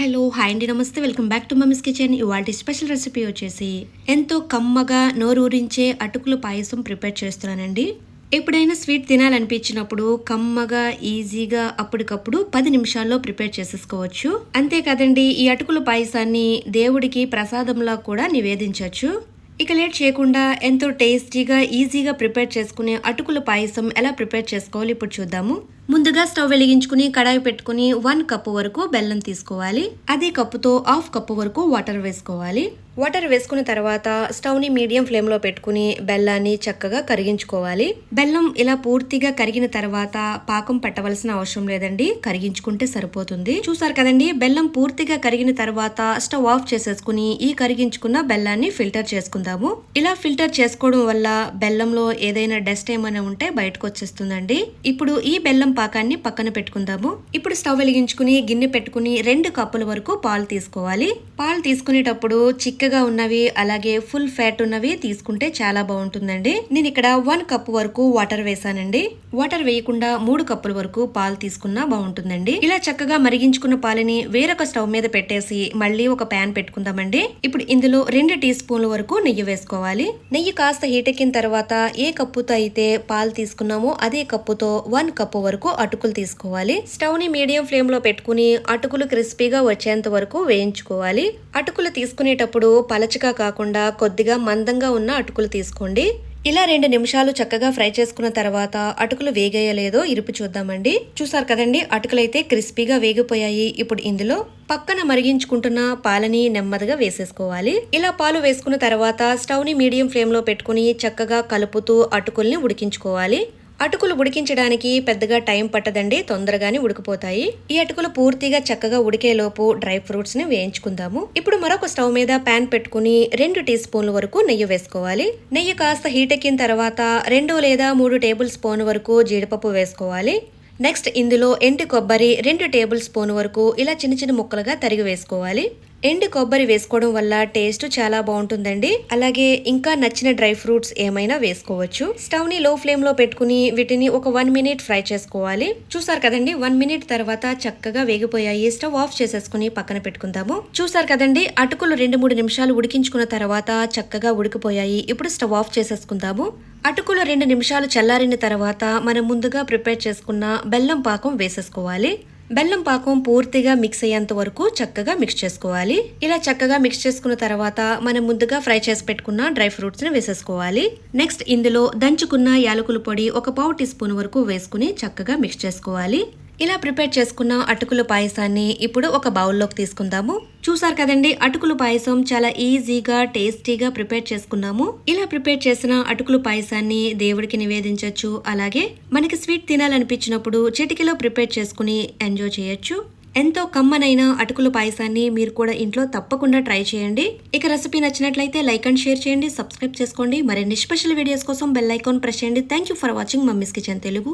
Hello hi అండి నమస్తే. Welcome back to mummy's kitchen. ఇవాళ స్పెషల్ రెసిపీ వచ్చేసి ఎంతో కమ్మగా నోరూరించే అటుకులు పాయసం ప్రిపేర్ చేస్తున్నానండి. ఎప్పుడైనా స్వీట్ తినాలనిపించినప్పుడు కమ్మగా ఈజీగా అప్పటికప్పుడు పది నిమిషాల్లో ప్రిపేర్ చేసేసుకోవచ్చు. అంతేకాదండి ఈ అటుకుల పాయసాన్ని దేవుడికి ప్రసాదంలా కూడా నివేదించవచ్చు. ఇక లేట్ చేయకుండా ఎంతో టేస్టీగా ఈజీగా ప్రిపేర్ చేసుకునే అటుకుల పాయసం ఎలా ప్రిపేర్ చేసుకోవాలి ఇప్పుడు చూద్దాము. ముందుగా స్టవ్ వెలిగించుకుని కడాయి పెట్టుకుని వన్ కప్పు వరకు బెల్లం తీసుకోవాలి. అదే కప్పుతో హాఫ్ కప్పు వరకు వాటర్ వేసుకోవాలి. వాటర్ వేసుకున్న తర్వాత స్టవ్ని మీడియం ఫ్లేమ్లో పెట్టుకుని బెల్లాన్ని చక్కగా కరిగించుకోవాలి. బెల్లం ఇలా పూర్తిగా కరిగిన తర్వాత పాకం పట్టవలసిన అవసరం లేదండి. కరిగించుకుంటే సరిపోతుంది. చూసారు కదండి బెల్లం పూర్తిగా కరిగిన తర్వాత స్టవ్ ఆఫ్ చేసేసుకుని ఈ కరిగించుకున్న బెల్లాన్ని ఫిల్టర్ చేసుకుందాము. ఇలా ఫిల్టర్ చేసుకోవడం వల్ల బెల్లంలో ఏదైనా డస్ట్ ఏమైనా ఉంటే బయటకు వచ్చేస్తుందండి. ఇప్పుడు ఈ బెల్లం పాకాన్ని పక్కన పెట్టుకుందాము. ఇప్పుడు స్టవ్ వెలిగించుకుని గిన్నె పెట్టుకుని రెండు కప్పుల వరకు పాలు తీసుకోవాలి. పాలు తీసుకునేటప్పుడు చిక్కగా ఉన్నవి అలాగే ఫుల్ ఫ్యాట్ ఉన్నవి తీసుకుంటే చాలా బాగుంటుందండి. నేను ఇక్కడ వన్ కప్ వరకు వాటర్ వేసానండి వాటర్ వేయకుండా మూడు కప్పుల వరకు పాలు తీసుకున్నా బాగుంటుందండి. ఇలా చక్కగా మరిగించుకున్న పాలని వేరొక స్టవ్ మీద పెట్టేసి మళ్ళీ ఒక ప్యాన్ పెట్టుకుందామండి. ఇప్పుడు ఇందులో రెండు టీ స్పూన్ల వరకు నెయ్యి వేసుకోవాలి. నెయ్యి కాస్త హీట్ ఎక్కిన తర్వాత ఏ కప్పుతో అయితే పాలు తీసుకున్నామో అదే కప్పుతో వన్ కప్పు వరకు అటుకులు తీసుకోవాలి. స్టవ్ని మీడియం ఫ్లేమ్లో పెట్టుకుని అటుకులు క్రిస్పీగా వచ్చేంత వరకు వేయించుకోవాలి. అటుకులు తీసుకునేటప్పుడు పలచగా కాకుండా కొద్దిగా మందంగా ఉన్న అటుకులు తీసుకోండి. ఇలా రెండు నిమిషాలు చక్కగా ఫ్రై చేసుకున్న తర్వాత అటుకులు వేగేయలేదో ఇరుపు చూద్దామండి. చూసారు కదండి అటుకులైతే క్రిస్పీగా వేగిపోయాయి. ఇప్పుడు ఇందులో పక్కన మరిగించుకుంటున్న పాలని నెమ్మదిగా వేసేసుకోవాలి. ఇలా పాలు వేసుకున్న తర్వాత స్టవ్ని మీడియం ఫ్లేమ్లో పెట్టుకుని చక్కగా కలుపుతూ అటుకుల్ని ఉడికించుకోవాలి. అటుకులు ఉడికించడానికి పెద్దగా టైం పట్టదండి తొందరగానే ఉడికిపోతాయి. ఈ అటుకులు పూర్తిగా చక్కగా ఉడికేలోపు డ్రై ఫ్రూట్స్ని వేయించుకుందాము. ఇప్పుడు మరొక స్టవ్ మీద పాన్ పెట్టుకుని రెండు టీ స్పూన్ల వరకు నెయ్యి వేసుకోవాలి. నెయ్యి కాస్త హీట్ ఎక్కిన తర్వాత రెండు లేదా మూడు టేబుల్ స్పూన్ వరకు జీడిపప్పు వేసుకోవాలి. నెక్స్ట్ ఇందులో ఎండు కొబ్బరి రెండు టేబుల్ స్పూన్ వరకు ఇలా చిన్న చిన్న ముక్కలుగా తరిగి వేసుకోవాలి. ఎండు కొబ్బరి వేసుకోవడం వల్ల టేస్ట్ చాలా బాగుంటుందండి. అలాగే ఇంకా నచ్చిన డ్రై ఫ్రూట్స్ ఏమైనా వేసుకోవచ్చు. స్టవ్ని లో ఫ్లేమ్లో పెట్టుకుని వీటిని ఒక వన్ మినిట్ ఫ్రై చేసుకోవాలి. చూసారు కదండి వన్ మినిట్ తర్వాత చక్కగా వేగిపోయాయి. స్టవ్ ఆఫ్ చేసేసుకుని పక్కన పెట్టుకుందాము. చూసారు కదండి అటుకులు రెండు మూడు నిమిషాలు ఉడికించుకున్న తర్వాత చక్కగా ఉడికిపోయాయి. ఇప్పుడు స్టవ్ ఆఫ్ చేసేసుకుందాము. అటుకులు రెండు నిమిషాలు చల్లారిన తర్వాత మనం ముందుగా ప్రిపేర్ చేసుకున్న బెల్లం పాకం వేసేసుకోవాలి. బెల్లం పాకం పూర్తిగా మిక్స్ అయ్యేంత వరకు చక్కగా మిక్స్ చేసుకోవాలి. ఇలా చక్కగా మిక్స్ చేసుకున్న తర్వాత మనం ముందుగా ఫ్రై చేసి పెట్టుకున్న డ్రై ఫ్రూట్స్ని వేసేసుకోవాలి. నెక్స్ట్ ఇందులో దంచుకున్న యాలకుల పొడి ఒక పావు టీ స్పూన్ వరకు వేసుకుని చక్కగా మిక్స్ చేసుకోవాలి. ఇలా ప్రిపేర్ చేసుకున్న అటుకుల పాయసాన్ని ఇప్పుడు ఒక బౌల్లోకి తీసుకుందాము. చూసారు కదండి అటుకుల పాయసం చాలా ఈజీగా టేస్టీగా ప్రిపేర్ చేసుకున్నాము. ఇలా ప్రిపేర్ చేసిన అటుకుల పాయసాన్ని దేవుడికి నివేదించవచ్చు అలాగే మనకి స్వీట్ తినాలనిపించినప్పుడు చిటికలో ప్రిపేర్ చేసుకుని ఎంజాయ్ చేయొచ్చు. ఎంతో కమ్మనైన అటుకుల పాయసాన్ని మీరు కూడా ఇంట్లో తప్పకుండా ట్రై చేయండి. ఇక రెసిపీ నచ్చినట్లయితే లైక్ అండ్ షేర్ చేయండి. సబ్స్క్రైబ్ చేసుకోండి. మరిన్ని స్పెషల్ వీడియోస్ కోసం బెల్ ఐకాన్ ప్రెస్ చేయండి. Thank you for watching mummy's kitchen Telugu.